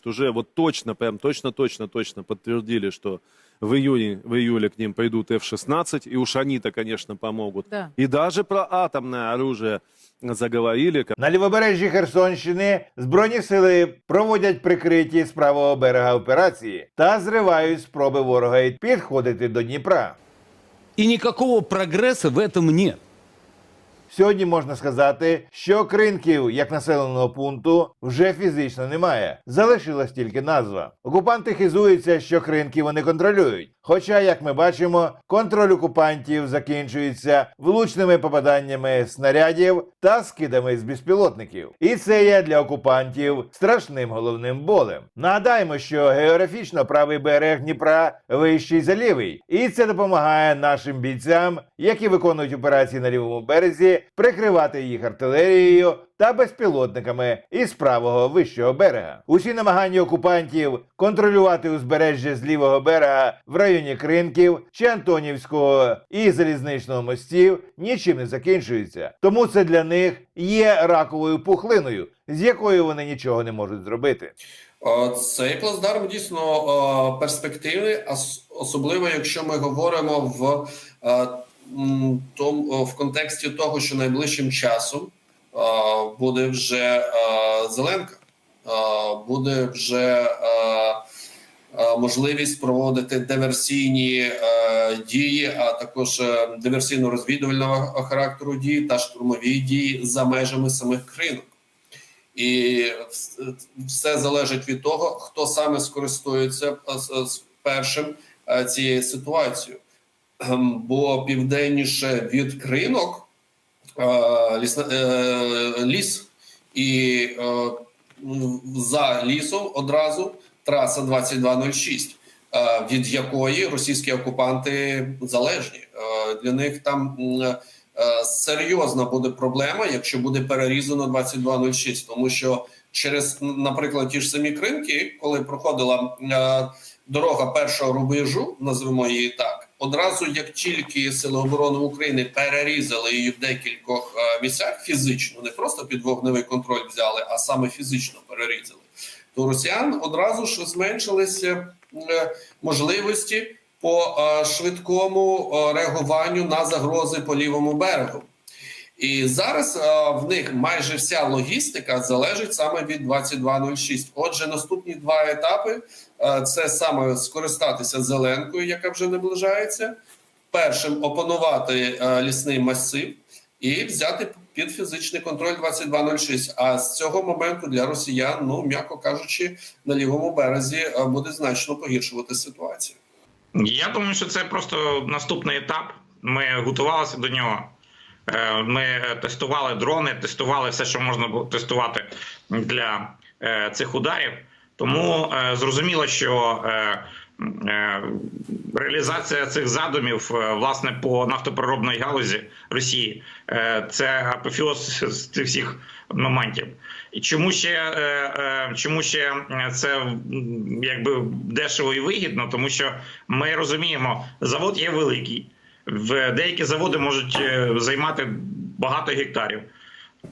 что уже вот точно, прям точно, точно, точно подтвердили, что в июне, в июле к ним пойдут F-16, и уж они-то, конечно, помогут. Да. И даже про атомное оружие заговорили. На лівобережжі Херсонщини збройні сили проводять прикриті з правого берега операції та зривають спроби ворога підходити до Дніпра. И никакого прогресса в этом нет. Сьогодні можна сказати, що кринків як населеного пункту вже фізично немає. Залишилась тільки назва. Окупанти хизуються, що кринки вони контролюють. Хоча, як ми бачимо, контроль окупантів закінчується влучними попаданнями снарядів та скидами з безпілотників. І це є для окупантів страшним головним болем. Нагадаємо, що географічно правий берег Дніпра вищий за лівий, і це допомагає нашим бійцям, які виконують операції на лівому березі, прикривати їх артилерією та безпілотниками із правого вищого берега. Усі намагання окупантів контролювати узбережжя з лівого берега в районі Кринків чи Антонівського і залізничного мостів нічим не закінчуються. Тому це для них є раковою пухлиною, з якою вони нічого не можуть зробити. Е, Цей плацдарм дійсно е, перспективний, особливо якщо ми говоримо в, е, м, том- в контексті того, що найближчим часом буде вже Зеленка, буде вже можливість проводити диверсійні дії, а також е, диверсійно-розвідувального характеру дії та штурмові дії за межами самих кринок. І все залежить від того, хто саме скористується першим е, цією ситуацією. Ем, Бо південніше від кринок е, лісна- е, ліс, і е, за лісом одразу траса 2206, е, від якої російські окупанти залежні. Для них там серйозна буде проблема, якщо буде перерізано 2206, тому що через, наприклад, ті ж самі кринки, коли проходила дорога першого рубежу, назвемо її так, одразу як тільки Сили оборони України перерізали її в декількох е, місцях фізично, не просто під вогневий контроль взяли, а саме фізично перерізали, то росіян одразу ж зменшилися е, можливості по е, швидкому реагуванню на загрози по лівому берегу. І зараз е, в них майже вся логістика залежить саме від 2206. Отже, наступні два етапи е, це саме скористатися зеленкою, яка вже наближається. Першим опанувати е, лісний масив і взяти під фізичний контроль 2206. А з цього моменту для росіян, ну м'яко кажучи, на лівому березі е, буде значно погіршувати ситуацію. Я думаю, що це просто наступний етап. Ми готувалися до нього. Е, Ми тестували дрони, тестували все, що можна було тестувати для е, цих ударів. Тому е, зрозуміло, що реалізація цих задумів власне по нафтопереробної галузі Росії це апофіоз з цих всіх моментів. І чому ще чому ще це якби дешево і вигідно? Тому що ми розуміємо, завод є великий. В деякі заводи можуть е, займати багато гектарів.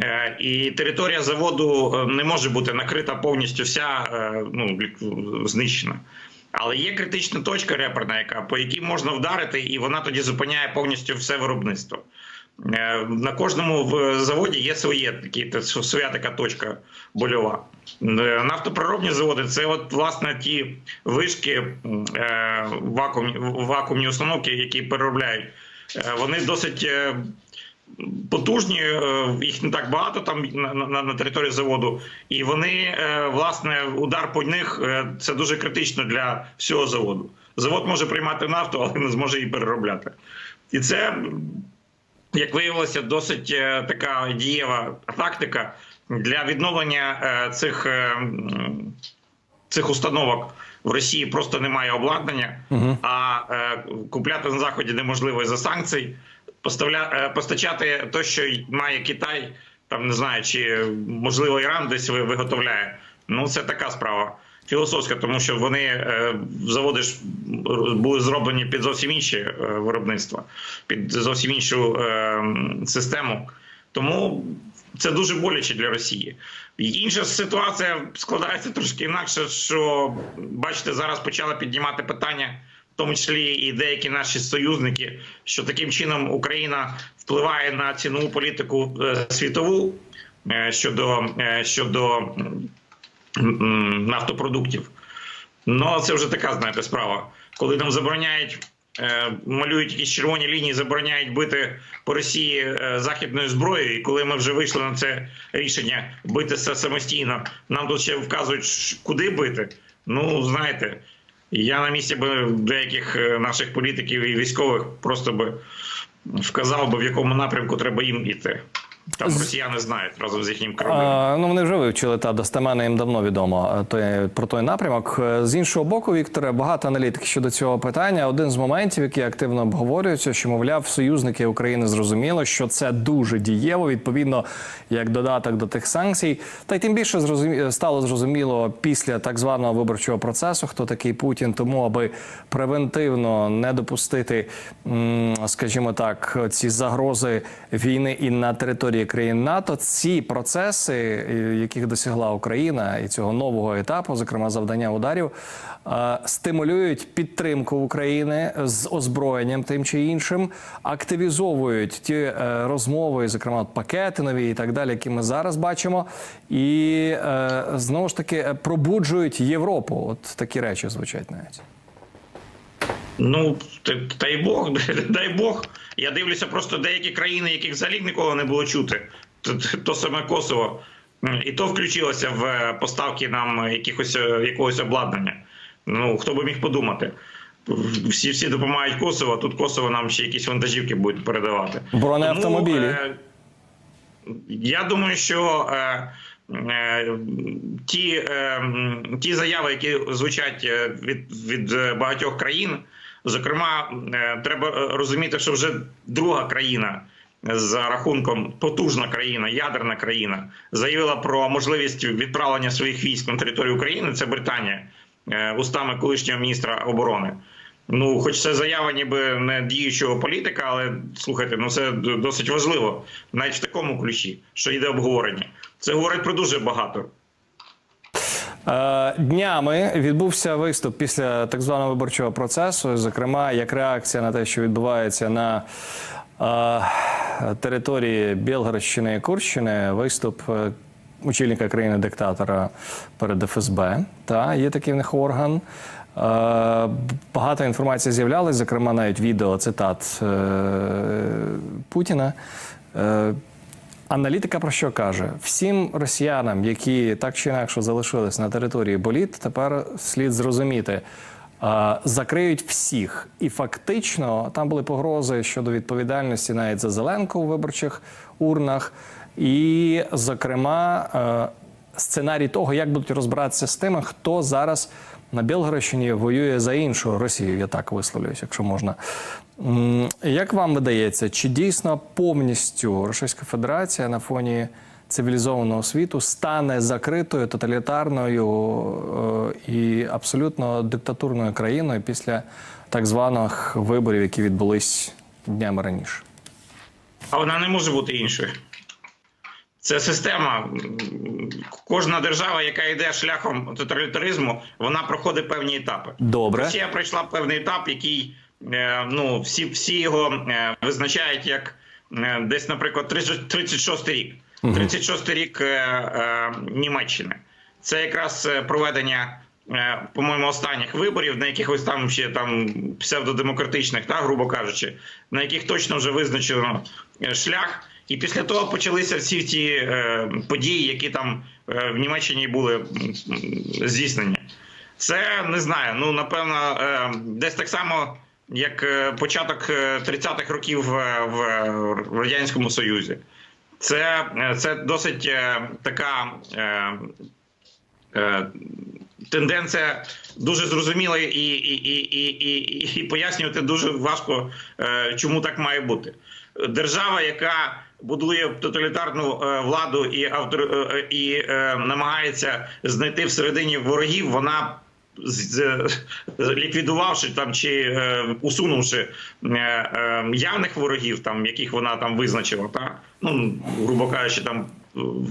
Е, І територія заводу е, не може бути накрита повністю вся ну, знищена. Але є критична точка реперна, яка по якій можна вдарити, і вона тоді зупиняє повністю все виробництво. Е, На кожному заводі є своє такі своя така точка больова. Е, Нафтопроробні заводи це от власне ті вишки е, вакуумні, вакуумні установки, які переробляють. Вони досить потужні, їх не так багато там на, на, на території заводу, і вони, власне, удар по них це дуже критично для всього заводу. Завод може приймати нафту, але не зможе її переробляти. І це, як виявилося, досить е, така дієва тактика для відновлення е, цих, е, цих установок. В Росії просто немає обладнання, а е, купляти на заході неможливо із за санкцій. Поставля, е, постачати те, що має Китай, там не знаю, чи можливо Іран десь ви- виготовляє. Ну це така справа філософська, тому що вони е, заводи ж були зроблені під зовсім інші е, виробництва, під зовсім іншу е, систему. Тому це дуже боляче для Росії. Інша ситуація складається трошки інакше, що бачите, зараз почали піднімати питання, в тому числі і деякі наші союзники, що таким чином Україна впливає на цінову політику світову щодо, щодо нафтопродуктів. Ну, це вже така, знаєте, справа. Коли нам забороняють, е, малюють якісь червоні лінії, забороняють бити по Росії е, західною зброєю, і коли ми вже вийшли на це рішення бити все самостійно, нам тут ще вказують, куди бити. Ну, знаєте, я на місці би деяких е, наших політиків і військових просто би вказав би, в якому напрямку треба їм іти. Там З- росіяни знають разом з їхнім кораблем. Ну вони вже вивчили та достеменно їм давно відомо е, той, про той напрямок. Е, З іншого боку, Вікторе, багато аналітики щодо цього питання. Один з моментів, який активно обговорюється, що мовляв, союзники України зрозуміло, що це дуже дієво, відповідно, як додаток до тих санкцій. Та й тим більше зрозумі... стало зрозуміло після так званого виборчого процесу, хто такий Путін, тому аби превентивно не допустити, скажімо так, ці загрози війни і на території країн НАТО. Ці процеси, е, яких досягла Україна, і цього нового етапу, зокрема завдання ударів, е, стимулюють підтримку України з озброєнням тим чи іншим, активізовують ті е, розмови, зокрема пакети нові і так далі, які ми зараз бачимо, і знову ж таки пробуджують Європу. От такі речі звучать навіть. Ну, дай Бог, дай Бог. Я дивлюся просто деякі країни, яких взагалі ніколи не було чути. То, саме Косово. І то включилося в е, поставки нам якихось, е, якогось обладнання. Ну, хто би міг подумати. Всі всі допомагають Косово, а тут Косово нам ще якісь вантажівки будуть передавати. Бронеавтомобілі. Е, я думаю, що е, е, ті, е, ті заяви, які звучать е, від, від багатьох країн, зокрема, е, треба е, розуміти, що вже друга країна. За рахунком потужна країна, ядерна країна, заявила про можливість відправлення своїх військ на територію України. Це Британія е, устами колишнього міністра оборони. Ну, хоч це заява ніби не діючого політика, але слухайте, ну це досить важливо, навіть в такому ключі, що йде обговорення. Це говорить про дуже багато. Е, Днями відбувся виступ після так званого виборчого процесу, зокрема, як реакція на те, що відбувається на е, території Білгородщини і Курщини, виступ е, очільника країни-диктатора перед ФСБ. Та є такий в них орган. Багато інформації з'являлось, зокрема, навіть відео цитат Путіна. Аналітика про що каже? Всім росіянам, які так чи інакше залишились на території боліт, тепер слід зрозуміти. Закриють всіх, і фактично там були погрози щодо відповідальності навіть за Зеленку у виборчих урнах, і, зокрема, е, сценарій того, як будуть розбиратися з тими, хто зараз на Білгородщині воює за іншу Росію. Я так висловлююсь, якщо можна. Як вам видається, чи дійсно повністю Російська Федерація на фоні цивілізованого світу стане закритою тоталітарною е, і абсолютно диктатурною країною після так званих виборів, які відбулись днями раніше? А вона не може бути іншою. Це система. Кожна держава, яка йде шляхом тоталітаризму, вона проходить певні етапи. Добре. Росія пройшла певний етап, який е, ну, всі, всі його е, визначають як е, десь, наприклад, 36 рік. 36 рік Німеччини. Це якраз проведення, по-моєму, останніх виборів, на якихось там ще там псевдодемократичних, та, грубо кажучи, на яких точно вже визначено шлях. І після того почалися всі ті е, події, які там е, в Німеччині були здійснені. Це не знаю. Ну напевно, е, десь так само, як е, початок е, 30-х років е, в радянському Союзі. Це, е, це досить е, така е, е, тенденція дуже зрозуміла і, і, і, і, і, і пояснювати дуже важко, е, чому так має бути. Держава, яка будує тоталітарну е, владу і автор е, і е, намагається знайти всередині ворогів, вона ліквідувавши там чи усунувши явних ворогів, там яких вона там визначила, та ну грубо кажучи, там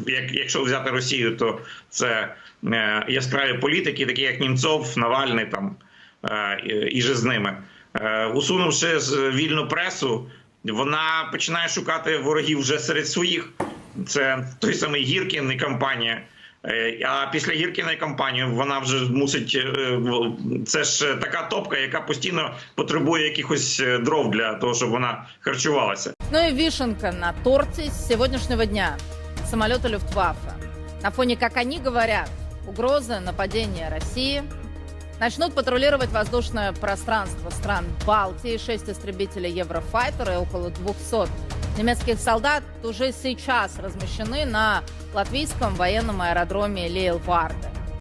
як, якщо взяти Росію, то це яскраві політики, такі як Німцов, Навальний там і- і же з ними. Усунувши вільну пресу, вона починає шукати ворогів вже серед своїх. Це той самий Гіркін і компанія. Е, А після Гіркіної кампанії вона вже мусить. е, Це ж така топка, яка постійно потребує якихось е, дров для того, щоб вона харчувалася. Ну и вишенка на торте с сегодняшнего дня. Самолеты Люфтваффе. На фоне, как они говорят, угрозы нападения России начнут патрулировать воздушное пространство стран Балтии. Шесть истребителей Еврофайтера и около 200 немецких солдат уже сейчас размещены на латвийском военном аэродроме Лейлварде.